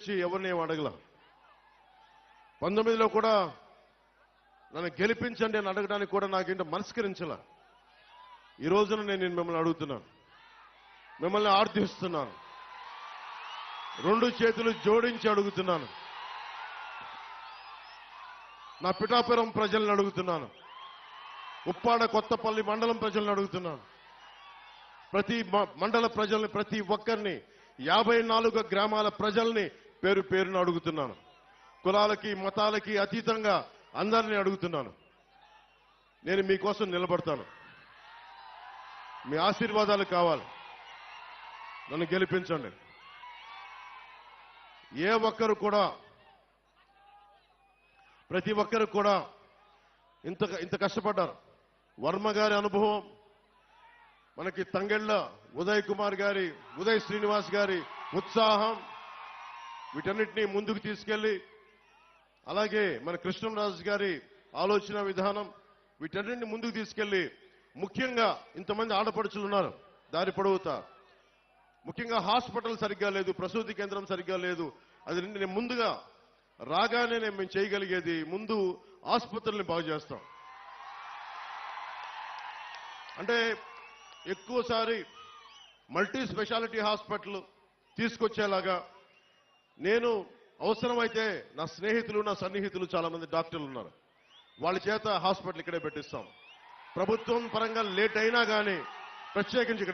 వచ్చి ఎవరిని అడగల. పంతొమ్మిదిలో కూడా నన్ను గెలిపించండి అని అడగడానికి కూడా నాకేంటో మనస్కరించల. ఈ రోజున నేను మిమ్మల్ని అడుగుతున్నాను. మిమ్మల్ని ఆర్థిస్తున్నాను. రెండు చేతులు జోడించి అడుగుతున్నాను. నా పిఠాపురం ప్రజల్ని అడుగుతున్నాను. ఉప్పాడ కొత్తపల్లి మండలం ప్రజలను అడుగుతున్నాను. ప్రతి మండల ప్రజల్ని ప్రతి ఒక్కరిని యాభై నాలుగు గ్రామాల ప్రజల్ని పేరు పేరును అడుగుతున్నాను. కులాలకి మతాలకి అతీతంగా అందరినీ అడుగుతున్నాను. నేను మీకోసం నిలబడతాను. మీ ఆశీర్వాదాలు కావాలి. నన్ను గెలిపించండి. ఏ ఒక్కరు కూడా ప్రతి ఒక్కరు కూడా ఇంత ఇంత కష్టపడ్డారు. వర్మ గారి అనుభవం మనకి తంగెళ్ళ ఉదయ్ కుమార్ గారి ఉదయ్ శ్రీనివాస్ గారి ఉత్సాహం వీటన్నిటినీ ముందుకు తీసుకెళ్ళి అలాగే మన కృష్ణరాజు గారి ఆలోచన విధానం వీటన్నిటిని ముందుకు తీసుకెళ్ళి ముఖ్యంగా ఇంతమంది ఆడపడుచులు ఉన్నారు దారి పొడవుతా. ముఖ్యంగా హాస్పిటల్ సరిగ్గా లేదు ప్రసూతి కేంద్రం సరిగ్గా లేదు అది నేను ముందుగా రాగానే నేను మేము చేయగలిగేది ముందు ఆసుపత్రుల్ని బాగు చేస్తాం. అంటే ఎక్కువసారి మల్టీ స్పెషాలిటీ హాస్పిటల్ తీసుకొచ్చేలాగా నేను అవసరమైతే నా స్నేహితులు నా సన్నిహితులు చాలా మంది డాక్టర్లు ఉన్నారు. వాళ్ళ చేత హాస్పిటల్ ఇక్కడే పెట్టిస్తాం. ప్రభుత్వం పరంగా లేట్ అయినా కానీ ప్రత్యేకించి ఇక్కడ